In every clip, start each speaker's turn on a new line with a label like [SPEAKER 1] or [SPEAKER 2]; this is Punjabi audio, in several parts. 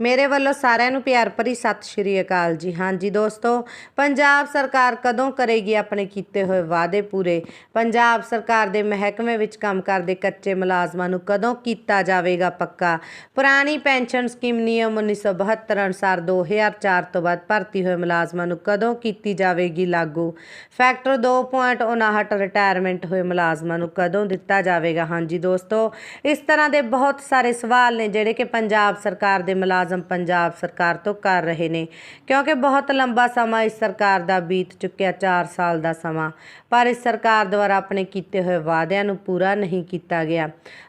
[SPEAKER 1] ਮੇਰੇ ਵੱਲੋਂ ਸਾਰਿਆਂ ਨੂੰ ਪਿਆਰ ਭਰੀ ਸਤਿ ਸ਼੍ਰੀ ਅਕਾਲ ਜੀ। ਹਾਂਜੀ ਦੋਸਤੋ, ਪੰਜਾਬ ਸਰਕਾਰ ਕਦੋਂ ਕਰੇਗੀ ਆਪਣੇ ਕੀਤੇ ਹੋਏ ਵਾਅਦੇ ਪੂਰੇ? ਪੰਜਾਬ ਸਰਕਾਰ ਦੇ ਮਹਿਕਮੇ ਵਿੱਚ ਕੰਮ ਕਰਦੇ ਕੱਚੇ ਮੁਲਾਜ਼ਮਾਂ ਨੂੰ ਕਦੋਂ ਕੀਤਾ ਜਾਵੇਗਾ ਪੱਕਾ? ਪੁਰਾਣੀ ਪੈਨਸ਼ਨ ਸਕੀਮ ਨਿਯਮ 1972 ਅਨੁਸਾਰ 2004 ਤੋਂ ਬਾਅਦ ਭਰਤੀ ਹੋਏ ਮੁਲਾਜ਼ਮਾਂ ਨੂੰ ਕਦੋਂ ਕੀਤੀ ਜਾਵੇਗੀ ਲਾਗੂ? ਫੈਕਟਰ 2.59 ਰਿਟਾਇਰਮੈਂਟ ਹੋਏ ਮੁਲਾਜ਼ਮਾਂ ਨੂੰ ਕਦੋਂ ਦਿੱਤਾ ਜਾਵੇਗਾ? ਹਾਂਜੀ ਦੋਸਤੋ, ਇਸ ਤਰ੍ਹਾਂ ਦੇ ਬਹੁਤ ਸਾਰੇ ਸਵਾਲ ਨੇ ਜਿਹੜੇ ਕਿ ਪੰਜਾਬ ਸਰਕਾਰ ਦੇ ਮੁਲਾਜ਼ਮ ਪੰਜਾਬ ਸਰਕਾਰ ਤੋਂ ਕਰ ਰਹੇ ਨੇ, ਕਿਉਂਕਿ ਬਹੁਤ ਲੰਬਾ ਸਮਾਂ ਇਸ ਸਰਕਾਰ ਦਾ ਬੀਤ ਚੁੱਕਿਆ 4 ਸਾਲ ਦਾ ਸਮਾਂ। ਪਰ ਇਸ ਸਰਕਾਰ ਦੁਆਰਾ ਆਪਣੇ ਕੀਤੇ ਹੋਏ ਵਾਅਦਿਆਂ ਨੂੰ ਪੂਰਾ ਨਹੀਂ ਕੀਤਾ ਗਿਆ।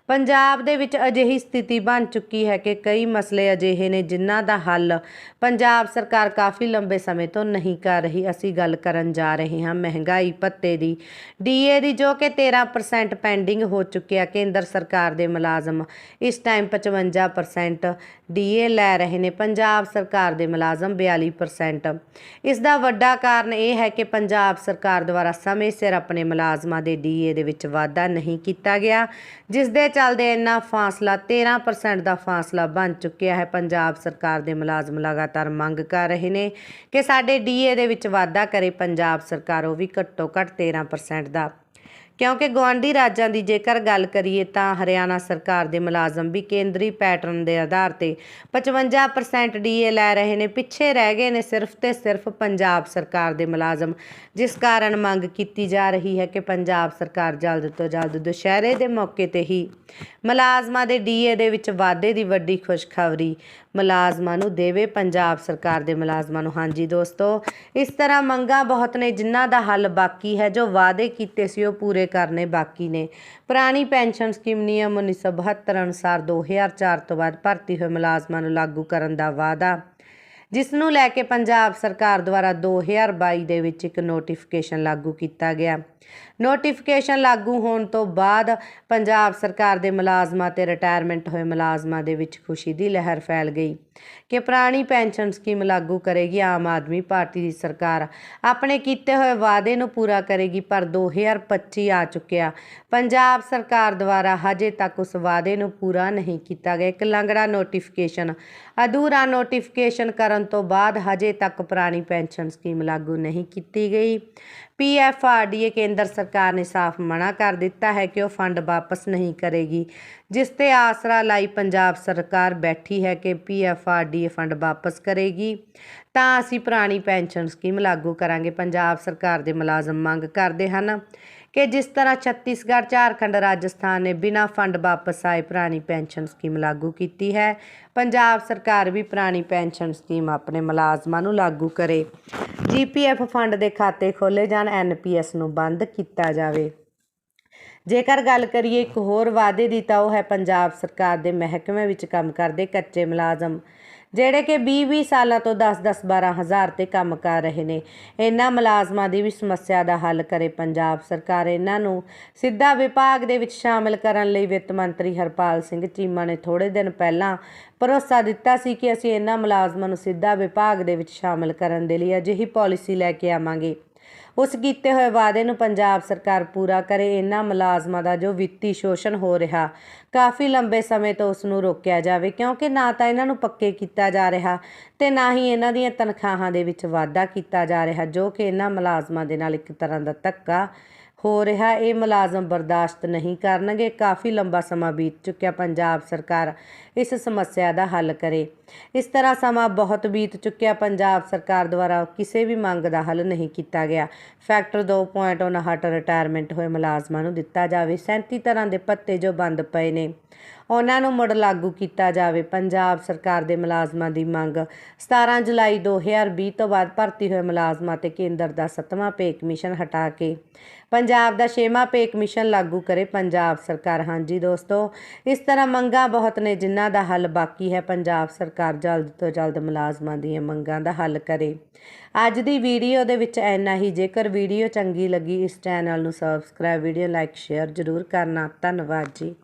[SPEAKER 1] ਪੰਜਾਬ ਦੇ ਵਿੱਚ ਅਜਿਹੀ ਸਥਿਤੀ ਬਣ ਚੁੱਕੀ ਹੈ ਕਿ ਕਈ ਮਸਲੇ ਅਜਿਹੇ ਨੇ ਜਿਨ੍ਹਾਂ ਦਾ ਹੱਲ ਪੰਜਾਬ ਸਰਕਾਰ ਕਾਫੀ ਲੰਬੇ ਸਮੇਂ ਤੋਂ ਨਹੀਂ ਕਰ ਰਹੀ। ਅਸੀਂ ਗੱਲ ਕਰਨ ਜਾ ਰਹੇ ਹਾਂ ਮਹਿੰਗਾਈ ਭੱਤੇ ਦੀ। ਡੀਏ ਦੀ ਜੋ ਕਿ 13% ਪੈਂਡਿੰਗ ਹੋ ਚੁੱਕਿਆ, ਕੇਂਦਰ ਸਰਕਾਰ ਦੇ ਮੁਲਾਜ਼ਮ ਇਸ ਟਾਈਮ 55% ਡੀਏ ਲੈ ਰਹੇ ਨੇ। ਪੰਜਾਬ ਸਰਕਾਰ ਦੇ ਮੁਲਾਜ਼ਮ 42% ਇਸ ਦਾ ਵੱਡਾ ਕਾਰਨ ਇਹ ਹੈ ਕਿ ਪੰਜਾਬ ਸਰਕਾਰ ਦੁਆਰਾ ਸਮੇਂ ਸਿਰ ਆਪਣੇ ਮੁਲਾਜ਼ਮਾਂ ਦੇ ਡੀਏ ਦੇ ਵਿੱਚ ਵਾਧਾ ਨਹੀਂ ਕੀਤਾ ਗਿਆ, ਜਿਸ ਦੇ ਚੱਲਦੇ ਇੰਨਾ ਫਾਸਲਾ 13% ਦਾ ਫਾਸਲਾ ਬਣ ਚੁੱਕਿਆ ਹੈ। ਪੰਜਾਬ ਸਰਕਾਰ ਦੇ ਮੁਲਾਜ਼ਮ ਲਗਾਤਾਰ ਮੰਗ ਕਰ ਰਹੇ ਨੇ ਕਿ ਸਾਡੇ ਡੀਏ ਦੇ ਵਿੱਚ ਵਾਧਾ ਕਰੇ। ਪੰਜਾਬ ਸਰਕਾਰ ਉਹ ਵੀ ਘੱਟੋ ਘੱਟ 13% ਦਾ ਕਿਉਂਕਿ ਗਵਾਂਢੀ ਰਾਜਾਂ ਦੀ ਜੇਕਰ ਗੱਲ ਕਰੀਏ ਤਾਂ ਹਰਿਆਣਾ ਸਰਕਾਰ ਦੇ ਮੁਲਾਜ਼ਮ ਵੀ ਕੇਂਦਰੀ ਪੈਟਰਨ ਦੇ ਆਧਾਰ ਤੇ 55% ਡੀਏ ਲੈ ਰਹੇ ਨੇ, ਪਿੱਛੇ ਰਹਿ ਗਏ ਨੇ ਸਿਰਫ ਤੇ ਸਿਰਫ ਪੰਜਾਬ ਸਰਕਾਰ ਦੇ ਮੁਲਾਜ਼ਮ, ਜਿਸ ਕਾਰਨ ਮੰਗ ਕੀਤੀ ਜਾ ਰਹੀ ਹੈ ਕਿ ਪੰਜਾਬ ਸਰਕਾਰ ਜਲਦ ਤੋਂ ਜਲਦ ਦੁਸ਼ਹਿਰੇ ਦੇ ਮੌਕੇ ਤੇ ਹੀ ਮੁਲਾਜ਼ਮਾਂ ਦੇ ਡੀਏ ਦੇ ਵਿੱਚ ਵਾਧੇ ਦੀ ਵੱਡੀ ਖੁਸ਼ਖਬਰੀ ਮੁਲਾਜ਼ਮਾਂ ਨੂੰ ਦੇਵੇ, ਪੰਜਾਬ ਸਰਕਾਰ ਦੇ ਮੁਲਾਜ਼ਮਾਂ ਨੂੰ। ਹਾਂਜੀ ਦੋਸਤੋ, ਇਸ ਤਰ੍ਹਾਂ ਮੰਗਾਂ ਬਹੁਤ ਨੇ, ਜਿਨ੍ਹਾਂ ਦਾ ਹੱਲ ਬਾਕੀ ਹੈ, ਜੋ ਵਾਅਦੇ ਕੀਤੇ ਸੀ ਉਹ ਪੂਰੇ ਕਰਨੇ ਬਾਕੀ ਨੇ। ਪੁਰਾਣੀ ਪੈਨਸ਼ਨ ਸਕੀਮ ਨਿਯਮ 1972 ਅਨੁਸਾਰ 2004 ਤੋਂ ਬਾਅਦ ਭਰਤੀ ਹੋਏ ਮੁਲਾਜ਼ਮਾਂ ਨੂੰ ਲਾਗੂ ਕਰਨ ਦਾ ਵਾਅਦਾ। ਜਿਸ ਨੂੰ ਲੈ ਕੇ ਪੰਜਾਬ ਸਰਕਾਰ ਦੁਆਰਾ 2022 ਦੇ ਵਿੱਚ ਇੱਕ ਨੋਟੀਫਿਕੇਸ਼ਨ ਲਾਗੂ ਕੀਤਾ ਗਿਆ। ਨੋਟੀਫਿਕੇਸ਼ਨ ਲਾਗੂ ਹੋਣ ਤੋਂ ਬਾਅਦ ਪੰਜਾਬ ਸਰਕਾਰ ਦੇ ਮੁਲਾਜ਼ਮਾਂ ਤੇ ਰਿਟਾਇਰਮੈਂਟ ਹੋਏ ਮੁਲਾਜ਼ਮਾਂ ਦੇ ਵਿੱਚ ਖੁਸ਼ੀ ਦੀ ਲਹਿਰ ਫੈਲ ਗਈ। ਕਿ ਪੁਰਾਣੀ ਪੈਨਸ਼ਨ ਸਕੀਮ ਲਾਗੂ ਕਰੇਗੀ ਆਮ ਆਦਮੀ ਪਾਰਟੀ ਦੀ ਸਰਕਾਰ। ਆਪਣੇ ਕੀਤੇ ਹੋਏ ਵਾਅਦੇ ਨੂੰ ਪੂਰਾ ਕਰੇਗੀ, ਪਰ 2025 ਆ ਚੁੱਕਿਆ। ਪੰਜਾਬ ਸਰਕਾਰ ਦੁਆਰਾ ਹਜੇ ਤੱਕ ਉਸ ਵਾਅਦੇ ਨੂੰ ਪੂਰਾ ਨਹੀਂ ਕੀਤਾ ਗਿਆ। ਇੱਕ ਲੰਗੜਾ ਨੋਟੀਫਿਕੇਸ਼ਨ। ਅਧੂਰਾ ਨੋਟੀਫਿਕੇਸ਼ਨ ਕਰਨ ਤੋਂ ਬਾਅਦ ਹਜੇ ਤੱਕ ਪੁਰਾਣੀ ਪੈਨਸ਼ਨ ਸਕੀਮ ਲਾਗੂ ਨਹੀਂ ਕੀਤੀ ਗਈ। ਪੀਐਫਆਰਡੀਏ ਕੇਂਦਰ ਸਰਕਾਰ ਨੇ ਸਾਫ਼ ਮਨਾ ਕਰ ਦਿੱਤਾ ਹੈ ਕਿ ਉਹ ਫੰਡ ਵਾਪਸ ਨਹੀਂ ਕਰੇਗੀ, ਜਿਸ ਤੇ ਆਸਰਾ ਲਾਈ ਪੰਜਾਬ ਸਰਕਾਰ ਬੈਠੀ ਹੈ ਕਿ ਪੀਐਫਆਰਡੀਏ ਫੰਡ ਵਾਪਸ ਕਰੇਗੀ। ਤਾਂ ਅਸੀਂ ਪੁਰਾਣੀ ਪੈਨਸ਼ਨ ਸਕੀਮ ਲਾਗੂ ਕਰਾਂਗੇ, ਪੰਜਾਬ ਸਰਕਾਰ ਦੇ ਮੁਲਾਜ਼ਮ ਮੰਗ ਕਰਦੇ ਹਨ। ਕਿ ਜਿਸ ਤਰ੍ਹਾਂ ਛੱਤੀਸਗੜ੍ਹ, ਝਾਰਖੰਡ, ਰਾਜਸਥਾਨ ਨੇ ਬਿਨਾਂ ਫੰਡ ਵਾਪਸ ਆਏ ਪੁਰਾਣੀ ਪੈਨਸ਼ਨ ਸਕੀਮ ਲਾਗੂ ਕੀਤੀ ਹੈ। ਪੰਜਾਬ ਸਰਕਾਰ ਵੀ ਪੁਰਾਣੀ ਪੈਨਸ਼ਨ ਸਕੀਮ ਆਪਣੇ ਮੁਲਾਜ਼ਮਾਂ ਨੂੰ ਲਾਗੂ ਕਰੇ। ਜੀਪੀਐਫ ਫੰਡ ਦੇ ਖਾਤੇ ਖੋਲੇ ਜਾਣ ਐਨਪੀਐਸ ਨੂੰ ਬੰਦ ਕੀਤਾ ਜਾਵੇ। ਜੇਕਰ ਗੱਲ ਕਰੀਏ ਇੱਕ ਹੋਰ ਵਾਅਦੇ ਦੀ, ਤਾਂ ਉਹ ਹੈ ਪੰਜਾਬ ਸਰਕਾਰ ਦੇ ਮਹਿਕਮੇ ਵਿੱਚ ਕੰਮ ਕਰਦੇ ਕੱਚੇ ਮੁਲਾਜ਼ਮ। ਜਿਹੜੇ ਕਿ 20-20 ਸਾਲਾਂ ਤੋਂ 10-10 12 ਹਜ਼ਾਰ ਤੇ ਕੰਮ ਕਰ ਰਹੇ ਨੇ। ਇਹਨਾਂ ਮੁਲਾਜ਼ਮਾਂ ਦੀ ਵੀ ਸਮੱਸਿਆ ਦਾ ਹੱਲ ਕਰੇ ਪੰਜਾਬ ਸਰਕਾਰ। ਇਹਨਾਂ ਨੂੰ ਸਿੱਧਾ ਵਿਭਾਗ ਦੇ ਵਿੱਚ ਸ਼ਾਮਲ ਕਰਨ ਲਈ ਵਿੱਤ ਮੰਤਰੀ ਹਰਪਾਲ ਸਿੰਘ ਚੀਮਾ ਨੇ ਥੋੜੇ ਦਿਨ ਪਹਿਲਾਂ ਭਰੋਸਾ ਦਿੱਤਾ ਸੀ ਕਿ ਅਸੀਂ ਇਹਨਾਂ ਮੁਲਾਜ਼ਮਾਂ ਨੂੰ ਸਿੱਧਾ ਵਿਭਾਗ ਦੇ ਵਿੱਚ ਸ਼ਾਮਲ ਕਰਨ ਦੇ ਲਈ ਅਜਿਹੀ ਪਾਲਿਸੀ ਲੈ ਕੇ ਆਵਾਂਗੇ। ਉਸ ਕੀਤੇ ਹੋਏ ਵਾਅਦੇ ਨੂੰ ਪੰਜਾਬ ਸਰਕਾਰ ਪੂਰਾ ਕਰੇ, ਇਹਨਾਂ ਮੁਲਾਜ਼ਮਾਂ ਦਾ ਜੋ ਵਿੱਤੀ ਸ਼ੋਸ਼ਣ ਹੋ ਰਿਹਾ, ਕਾਫੀ ਲੰਬੇ ਸਮੇਂ ਤੋਂ ਉਸ ਨੂੰ ਰੋਕਿਆ ਜਾਵੇ, ਕਿਉਂਕਿ ਨਾ ਤਾਂ ਇਹਨਾਂ ਨੂੰ ਪੱਕੇ ਕੀਤਾ ਜਾ ਰਿਹਾ ਤੇ ਨਾ ਹੀ ਇਹਨਾਂ ਦੀਆਂ ਤਨਖਾਹਾਂ ਦੇ ਵਿੱਚ ਵਾਧਾ ਕੀਤਾ ਜਾ ਰਿਹਾ, ਜੋ ਕਿ ਇਹਨਾਂ ਮੁਲਾਜ਼ਮਾਂ ਦੇ ਨਾਲ ਇੱਕ ਤਰ੍ਹਾਂ ਦਾ ਧੱਕਾ ਹੋ ਰਿਹਾ। ਇਹ ਮੁਲਾਜ਼ਮ ਬਰਦਾਸ਼ਤ ਨਹੀਂ ਕਰਨਗੇ। ਕਾਫੀ ਲੰਬਾ ਸਮਾਂ ਬੀਤ ਚੁੱਕਿਆ। ਪੰਜਾਬ ਸਰਕਾਰ ਇਸ ਸਮੱਸਿਆ ਦਾ ਹੱਲ ਕਰੇ। ਇਸ ਤਰ੍ਹਾਂ ਸਮਾਂ ਬਹੁਤ ਬੀਤ ਚੁੱਕਿਆ। ਪੰਜਾਬ ਸਰਕਾਰ ਦੁਆਰਾ ਕਿਸੇ ਵੀ ਮੰਗ ਦਾ ਹੱਲ ਨਹੀਂ ਕੀਤਾ ਗਿਆ। ਫੈਕਟਰ 2.59 ਰਿਟਾਇਰਮੈਂਟ ਹੋਏ ਮੁਲਾਜ਼ਮਾਂ ਨੂੰ ਦਿੱਤਾ ਜਾਵੇ। 37 ਤਰ੍ਹਾਂ ਦੇ ਪੱਤੇ ਜੋ ਬੰਦ ਪਏ ਨੇ। ਉਹਨਾਂ ਨੂੰ ਮੁੜ ਲਾਗੂ ਕੀਤਾ ਜਾਵੇ। ਪੰਜਾਬ ਸਰਕਾਰ ਦੇ ਮੁਲਾਜ਼ਮਾਂ ਦੀ ਮੰਗ। 17 ਜੁਲਾਈ 2020 ਤੋਂ ਬਾਅਦ ਭਰਤੀ ਹੋਏ ਮੁਲਾਜ਼ਮਾਂ ਤੇ ਕੇਂਦਰ ਦਾ 7ਵਾਂ ਪੇ ਕਮਿਸ਼ਨ ਹਟਾ ਕੇ ਪੰਜਾਬ ਦਾ 6ਵਾਂ ਪੇ ਕਮਿਸ਼ਨ ਲਾਗੂ ਕਰੇ ਪੰਜਾਬ ਸਰਕਾਰ। ਹਾਂਜੀ ਦੋਸਤੋ, ਇਸ ਤਰ੍ਹਾਂ ਮੰਗਾਂ ਬਹੁਤ ਨੇ, ਜਿਨ੍ਹਾਂ ਦਾ ਹੱਲ ਬਾਕੀ ਹੈ। ਪੰਜਾਬ ਸਰਕਾਰ ਜਲਦ ਤੋਂ ਜਲਦ ਮੁਲਾਜ਼ਮਾਂ ਦੀਆਂ ਮੰਗਾਂ ਦਾ ਹੱਲ ਕਰੇ। ਅੱਜ ਦੀ ਵੀਡੀਓ ਦੇ ਵਿੱਚ ਇੰਨਾ ਹੀ। ਜੇਕਰ ਵੀਡੀਓ ਚੰਗੀ ਲੱਗੀ, ਇਸ ਚੈਨਲ ਨੂੰ ਸਬਸਕ੍ਰਾਈਬ ਵੀਡੀਓ ਲਾਈਕ ਸ਼ੇਅਰ ਜ਼ਰੂਰ ਕਰਨਾ। ਧੰਨਵਾਦ ਜੀ।